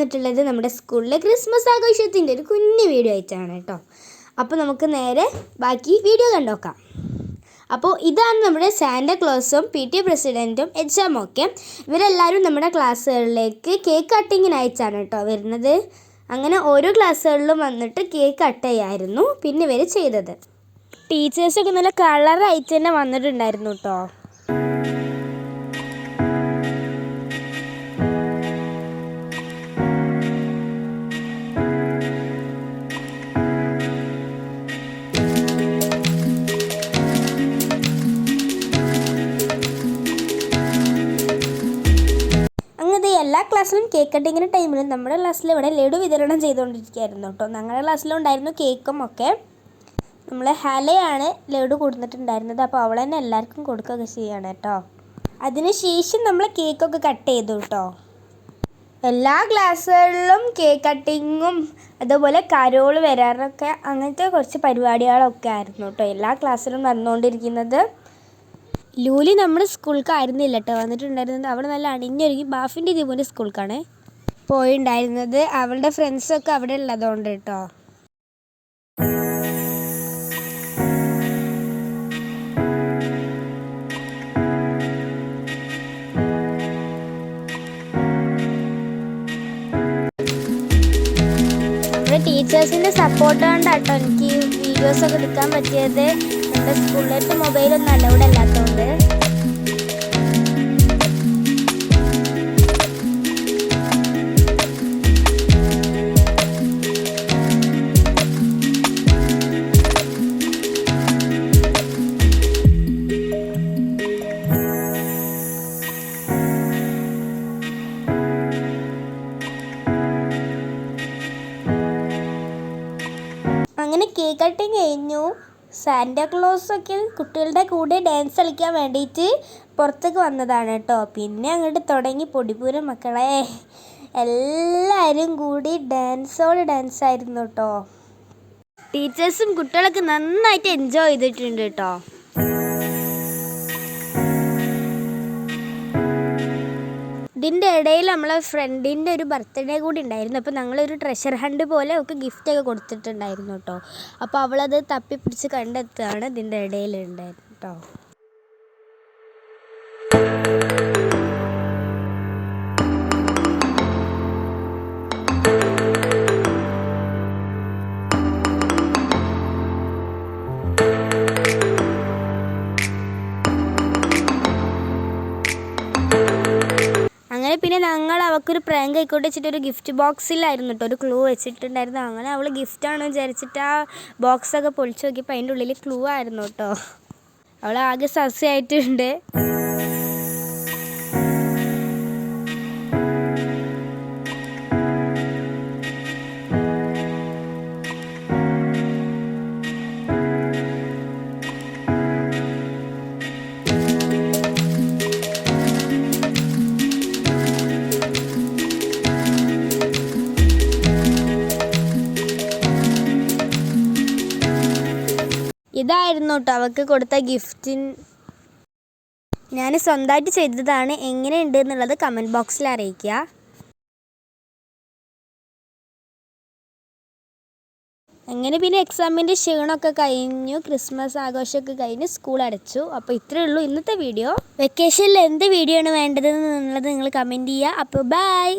വന്നിട്ടുള്ളത് നമ്മുടെ സ്കൂളിലെ ക്രിസ്മസ് ആഘോഷത്തിന്റെ ഒരു കുഞ്ഞു വീഡിയോ ആയിട്ടാണ് കേട്ടോ. അപ്പോൾ നമുക്ക് നേരെ ബാക്കി വീഡിയോ കണ്ടോക്കാം. അപ്പോൾ ഇതാണ് നമ്മുടെ സാന്റ ക്ലോസും പി ടി പ്രസിഡന്റും എക്സാമും ഒക്കെ. ഇവരെല്ലാവരും നമ്മുടെ ക്ലാസ്സുകളിലേക്ക് കേക്ക് കട്ടിങ്ങിന് അയച്ചാണ് കേട്ടോ വരുന്നത്. അങ്ങനെ ഓരോ ക്ലാസ്സുകളിലും വന്നിട്ട് കേക്ക് കട്ട് ചെയ്യായിരുന്നു. പിന്നെ ഇവർ ചെയ്തത്. ടീച്ചേഴ്സൊക്കെ നല്ല കളറായിട്ട് തന്നെ വന്നിട്ടുണ്ടായിരുന്നു കേട്ടോ. എല്ലാ ക്ലാസ്സിലും കേക്ക് കട്ടിങ്ങിന്റെ ടൈമിലും നമ്മുടെ ക്ലാസ്സിൽ ഇവിടെ ലഡു വിതരണം ചെയ്തുകൊണ്ടിരിക്കുകയായിരുന്നു കേട്ടോ. ഞങ്ങളുടെ ക്ലാസ്സിലുണ്ടായിരുന്നു കേക്കും ഒക്കെ. നമ്മൾ ഹലയാണ് ലഡു കൊടുത്തിട്ടുണ്ടായിരുന്നത്. അപ്പോൾ അവൾ തന്നെ എല്ലാവർക്കും കൊടുക്കുകയൊക്കെ ചെയ്യുകയാണ് കേട്ടോ. അതിനുശേഷം നമ്മൾ കേക്കൊക്കെ കട്ട് ചെയ്തു കേട്ടോ. എല്ലാ ക്ലാസ്സുകളിലും കേക്ക് കട്ടിങ്ങും അതുപോലെ കരോൾ വരാറൊക്കെ അങ്ങനത്തെ കുറച്ച് പരിപാടികളൊക്കെ ആയിരുന്നു കേട്ടോ. എല്ലാ ക്ലാസ്സിലും നടന്നുകൊണ്ടിരിക്കുന്നത്. ലൂലി നമ്മുടെ സ്കൂൾക്കായിരുന്നില്ല കേട്ടോ വന്നിട്ടുണ്ടായിരുന്നത് അവിടെ നല്ല അണിഞ്ഞൊരുങ്ങി ബാഫിന്റെ ദീപുവിന്റെ സ്കൂൾക്കാണ് പോയിണ്ടായിരുന്നത്. അവളുടെ ഫ്രണ്ട്സൊക്കെ അവിടെ ഉള്ളതുകൊണ്ട് കേട്ടോ. ടീച്ചേഴ്സിന്റെ സപ്പോർട്ട് കൊണ്ടാട്ടോ എനിക്ക്. വീഡിയോസ് ഒക്കെ എടുക്കാൻ പറ്റിയത് നമ്മുടെ സ്കൂളിലേക്ക് മൊബൈലൊന്നും അലൗഡ് അല്ലാത്തതുകൊണ്ട് കേക്ക് കട്ടിങ് കഴിഞ്ഞു. സാന്റാക്ലോസ് ഒക്കെ കുട്ടികളുടെ കൂടെ ഡാൻസ് കളിക്കാൻ വേണ്ടിയിട്ട് പുറത്തേക്ക് വന്നതാണ് കേട്ടോ. പിന്നെ അങ്ങോട്ട് തുടങ്ങി പൊടിപൂരം മക്കളെ. എല്ലാവരും കൂടി ഡാൻസോട് ഡാൻസ് ആയിരുന്നു കേട്ടോ. ടീച്ചേഴ്സും കുട്ടികളൊക്കെ നന്നായിട്ട് എൻജോയ് ചെയ്തിട്ടുണ്ട് കേട്ടോ. ഇതിന്റെ ഇടയിൽ നമ്മളെ ഫ്രണ്ടിന്റെ ഒരു ബർത്ത്ഡേ കൂടി ഉണ്ടായിരുന്നു. അപ്പോൾ ഞങ്ങളൊരു ട്രഷർ ഹണ്ട് പോലെ അവൾക്ക് ഗിഫ്റ്റൊക്കെ കൊടുത്തിട്ടുണ്ടായിരുന്നു കേട്ടോ അപ്പോൾ അവളത് തപ്പിപ്പിടിച്ച് കണ്ടെത്തുകയാണ് ഇതിന്റെ ഇടയിൽ ഉണ്ടായിരുന്നു കേട്ടോ അവൾക്കൊരു പ്രാങ്ക് ആയിക്കോട്ടെ വെച്ചിട്ട് ഒരു ഗിഫ്റ്റ് ബോക്സിലായിരുന്നു കേട്ടോ ഒരു ക്ലൂ വെച്ചിട്ടുണ്ടായിരുന്നു. അങ്ങനെ അവൾ ഗിഫ്റ്റാണ് വിചാരിച്ചിട്ട് ആ ബോക്സൊക്കെ പൊളിച്ച് നോക്കിയപ്പോൾ അതിന്റെ ഉള്ളിൽ ക്ലൂ ആയിരുന്നു കേട്ടോ അവൾ ആകെ സസ്യമായിട്ടുണ്ട് ഇതായിരുന്നു കേട്ടോ അവൾക്ക് കൊടുത്ത ഗിഫ്റ്റിൻ. ഞാൻ സ്വന്തമായിട്ട് ചെയ്തതാണ്. എങ്ങനെയുണ്ട് എന്നുള്ളത് കമന്റ് ബോക്സിൽ അറിയിക്കുക. അങ്ങനെ പിന്നെ എക്സാമിന്റെ ക്ഷീണമൊക്കെ കഴിഞ്ഞു ക്രിസ്മസ് ആഘോഷമൊക്കെ കഴിഞ്ഞ് സ്കൂൾ അടച്ചു. അപ്പോൾ ഇത്രയേ ഉള്ളൂ ഇന്നത്തെ വീഡിയോ. വെക്കേഷനിൽ എന്ത് വീഡിയോ ആണ് വേണ്ടതെന്നുള്ളത് നിങ്ങൾ കമന്റ് ചെയ്യുക. അപ്പോൾ ബൈ.